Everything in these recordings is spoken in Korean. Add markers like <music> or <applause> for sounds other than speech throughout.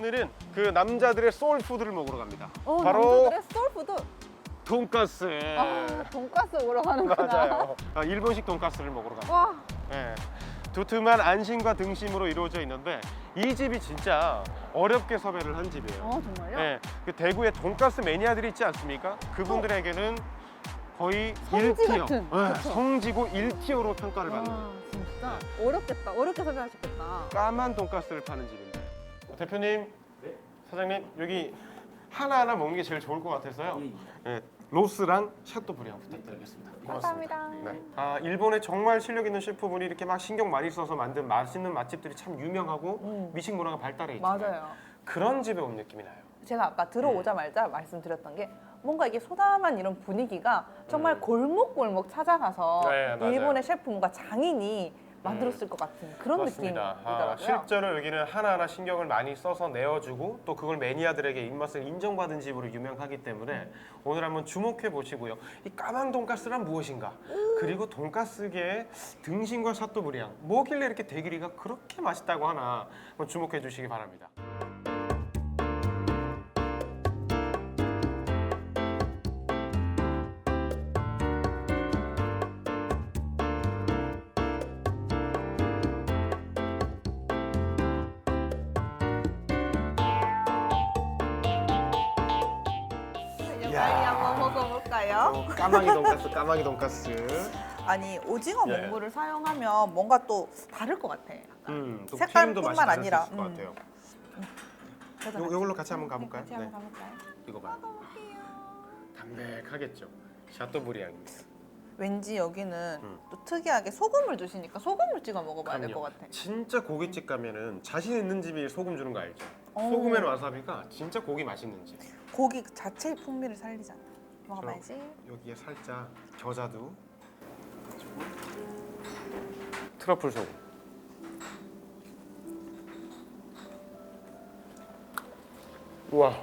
오늘은 그 남자들의 소울푸드를 먹으러 갑니다. 어, 바로 남자들의 소울푸드. 돈가스. 아, 돈가스 먹으러 가는구나. 맞아요. 아, 일본식 돈가스를 먹으러 갑니다. 와, 예. 두툼한 안심과 등심으로 이루어져 있는데 이 집이 진짜 어렵게 섭외를 한 집이에요. 어 정말요? 예, 그 대구에 돈가스 매니아들이 있지 않습니까? 그분들에게는 거의 성지 1티어, 같은, 예, 그쵸? 성지고 1티어로 평가를 받는 와, 진짜 어렵겠다. 어렵게 섭외하셨겠다. 까만 돈가스를 파는 집인데 대표님, 사장님 여기 하나하나 먹는 게 제일 좋을 것 같아서요. 예, 로스랑 샤토브리앙 부탁드리겠습니다. 고맙습니다. 감사합니다. 네. 아 일본에 정말 실력 있는 셰프분이 이렇게 막 신경 많이 써서 만든 맛있는 맛집들이 참 유명하고 음. 미식 문화가 발달해 있잖아요. 맞아요. 그런 집에 온 느낌이 나요. 제가 아까 들어오자마자 말씀드렸던 게 뭔가 이게 소담한 이런 분위기가 정말 음. 골목골목 찾아가서 네, 맞아요. 일본의 셰프 뭔가 장인이 만들었을 것 같은 그런 맞습니다. 아, 느낌이더라고요. 실제로 여기는 하나하나 신경을 많이 써서 내어주고 또 그걸 매니아들에게 입맛을 인정받은 집으로 유명하기 때문에 오늘 한번 주목해 보시고요. 이 까만 돈가스란 무엇인가? 그리고 돈가스계의 등심과 샤토브리앙 뭐길래 이렇게 대길이가 그렇게 맛있다고 하나 한번 주목해 주시기 바랍니다. 먹어볼까요? 어, 까마귀 돈가스, 까마귀 돈가스. 아니 오징어 예. 먹물을 사용하면 뭔가 또 다를 것 같아. 음, 또 색깔뿐만 튀김도 맛이 다를 아니라, 수 있을 것 음. 같아요. 저도 요, 요걸로 같이 한번 가볼까요? 같이 한번 가볼까요? 이거 봐요. 담백하겠죠. 샤토브리앙입니다. 왠지 여기는 음. 또 특이하게 소금을 주시니까 소금을 찍어 먹어봐야 될 것 그럼요. 같아. 진짜 고깃집 가면은 자신 있는 집이 소금 주는 거 알죠? 어. 소금에는 와사비가 진짜 고기 맛있는 집. 고기 그 자체의 풍미를 살리잖아. 먹어봐야지. 여기에 살짝 겨자도 트러플 소금. 우와,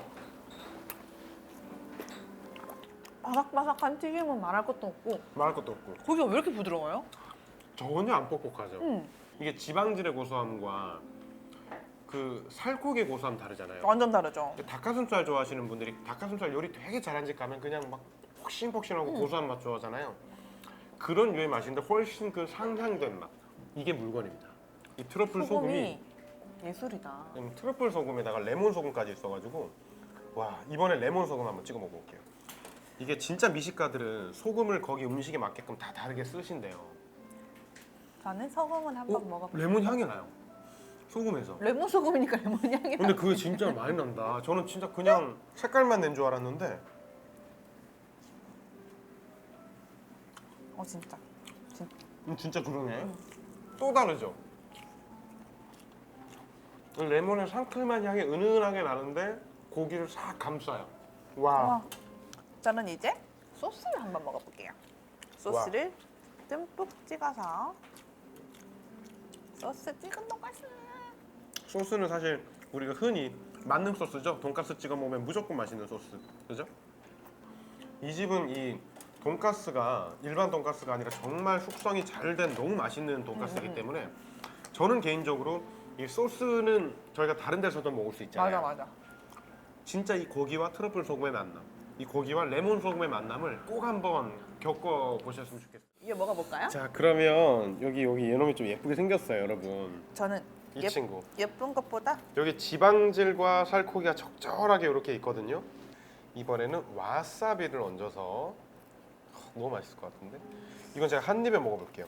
바삭바삭한 튀김은 말할 것도 없고 말할 것도 없고 고기가 왜 이렇게 부드러워요? 전혀 안 뻑뻑하죠. 음, 이게 지방질의 고소함과 그 살코기 고소함 다르잖아요. 완전 다르죠. 닭가슴살 좋아하시는 분들이 닭가슴살 요리 되게 잘한 집 가면 그냥 막 폭신폭신하고 음. 고소한 맛 좋아하잖아요. 그런 류의 맛인데 훨씬 그 상향된 맛. 이게 물건입니다. 이 트러플 소금이, 소금이 예술이다. 음, 트러플 소금에다가 레몬 소금까지 있어가지고 와 이번에 레몬 소금 한번 찍어 먹어볼게요. 이게 진짜 미식가들은 소금을 거기 음식에 맞게끔 다 다르게 쓰신대요. 저는 소금은 한번 어? 먹어볼게요. 레몬 향이 나요. 소금에서. 레몬 소금이니까 레몬 향이 나. 근데 그게 진짜 많이 난다. 저는 진짜 그냥 색깔만 낸 줄 알았는데 어 진짜. 진짜. 음, 진짜 그러네. 또 다르죠. 그 레몬의 상큼한 향이 은은하게 나는데 고기를 싹 감싸요. 와. 와. 저는 이제 소스를 한번 먹어볼게요. 소스를 듬뿍 찍어서 소스 찍은 돈가스. 소스는 사실 우리가 흔히 만능 소스죠. 돈가스 찍어 먹으면 무조건 맛있는 소스. 그죠? 이 집은 이 돈가스가 일반 돈가스가 아니라 정말 숙성이 잘 된 너무 맛있는 돈가스이기 음, 음. 때문에 저는 개인적으로 이 소스는 저희가 다른 데서도 먹을 수 있잖아요. 맞아 맞아. 진짜 이 고기와 트러플 소금의 만남, 이 고기와 레몬 소금의 만남을 꼭 한번 겪어 보셨으면 좋겠어요. 이거 먹어볼까요? 자, 그러면 여기 여기 얘놈이 좀 예쁘게 생겼어요, 여러분. 저는 이 예, 친구. 예쁜 것보다 여기 지방질과 살코기가 적절하게 이렇게 있거든요. 이번에는 와사비를 얹어서 하, 너무 맛있을 것 같은데. 이건 제가 한 입에 먹어볼게요.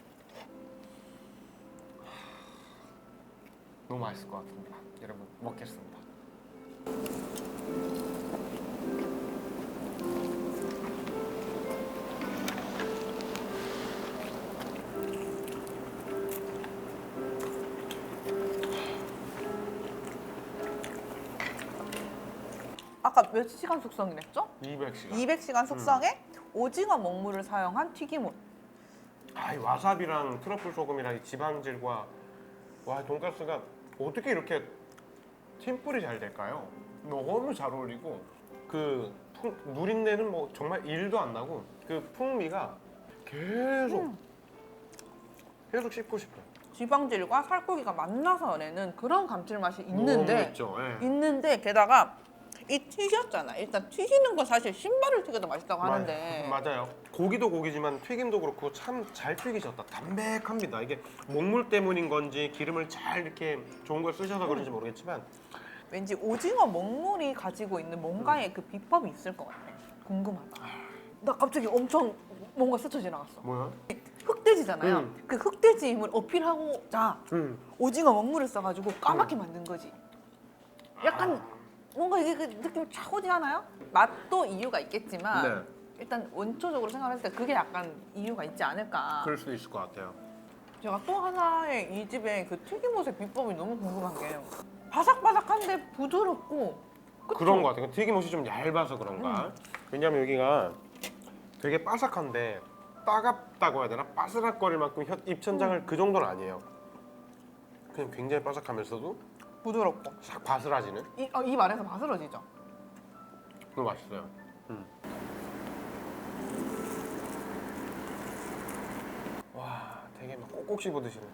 너무 맛있을 것 같습니다. 여러분 먹겠습니다. 아까 몇 시간 숙성이랬죠? 200시간. 200시간 숙성에 오징어 먹물을 사용한 튀김옷. 아, 이 와사비랑 트러플 소금이랑 이 지방질과 와 돈가스가 어떻게 이렇게 팀플이 잘 될까요? 너무 잘 어울리고 그 풍, 누린내는 뭐 정말 일도 안 나고 그 풍미가 계속 계속 씹고 싶어요. 지방질과 살코기가 만나서 내는 그런 감칠맛이 너무 있는데. 예. 있는데 게다가 이 튀겼잖아. 일단 튀기는 건 사실 신발을 튀겨도 맛있다고 하는데 맞, 맞아요. 고기도 고기지만 튀김도 그렇고 참 잘 튀기셨다. 담백합니다. 이게 목물 때문인 건지 기름을 잘 이렇게 좋은 걸 쓰셔서 그런지 모르겠지만 왠지 오징어 먹물이 가지고 있는 뭔가의 그 비법이 있을 것 같아. 궁금하다. 나 갑자기 엄청 뭔가 스쳐 지나갔어. 뭐야? 흑돼지잖아요. 음. 그 흑돼지 힘을 어필하고자 음. 오징어 먹물을 써가지고 까맣게 만든 거지. 약간 뭔가 이게 그 느낌 쫙 오지 않아요? 맛도 이유가 있겠지만 네. 일단 원초적으로 생각했을 때 그게 약간 이유가 있지 않을까. 그럴 수도 있을 것 같아요. 제가 또 하나의 이 집의 그 튀김옷의 비법이 너무 궁금한 게 바삭바삭한데 부드럽고 그쵸? 그런 것 같아요. 튀김옷이 좀 얇아서 그런가. 음. 왜냐면 여기가 되게 바삭한데 따갑다고 해야 되나? 바스락거릴 만큼 혀- 입천장을 음. 그 정도는 아니에요. 그냥 굉장히 바삭하면서도 부드럽고 싹 바스라지는 이, 어, 입 안에서 바스러지죠. 너무 맛있어요. 음. 와, 되게 막 꼭꼭 씹어 드시네.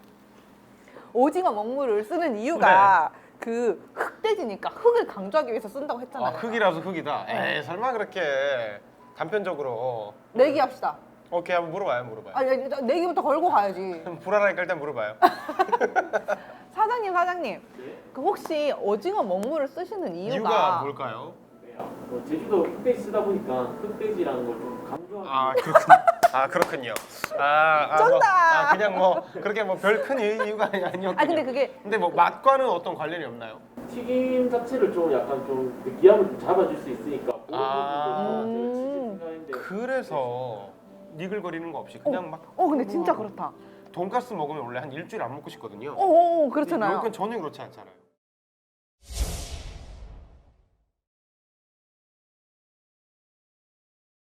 오징어 먹물을 쓰는 이유가 그 흑돼지니까 흙을 강조하기 위해서 쓴다고 아, 했잖아요. 흙이라서 흙이다. 네. 에이, 설마 그렇게 단편적으로. 내기합시다. 오케이, 한번 물어봐요, 물어봐요. 아, 일단 내기부터 걸고 가야지. <laughs> 불안하니까 일단 물어봐요. <laughs> 사장님, 사장님. 그 혹시 오징어 먹물을 쓰시는 이유가, 이유가 뭘까요? 뭐 제주도 흑돼지 쓰다 보니까 흑돼지라는 걸 좀 강조하고 아 그렇군. 아 그렇군요. 아, 아, 뭐, 쩐다. 아 그냥 뭐 그렇게 뭐 별 큰 이유가 아니- 아니었군요. 아 근데 그게 근데 뭐 맛과는 어떤 관련이 없나요? 튀김 자체를 좀 약간 좀 느끼함을 좀 잡아줄 수 있으니까 그런 아. 부분도 음. 제가 그래서 니글거리는 거 없이 그냥 막 어 근데 진짜 그렇다. 돈가스 먹으면 원래 한 일주일 안 먹고 싶거든요. 어, 어, 어 근데 그렇잖아요. 이건 전혀 그렇지 않잖아요.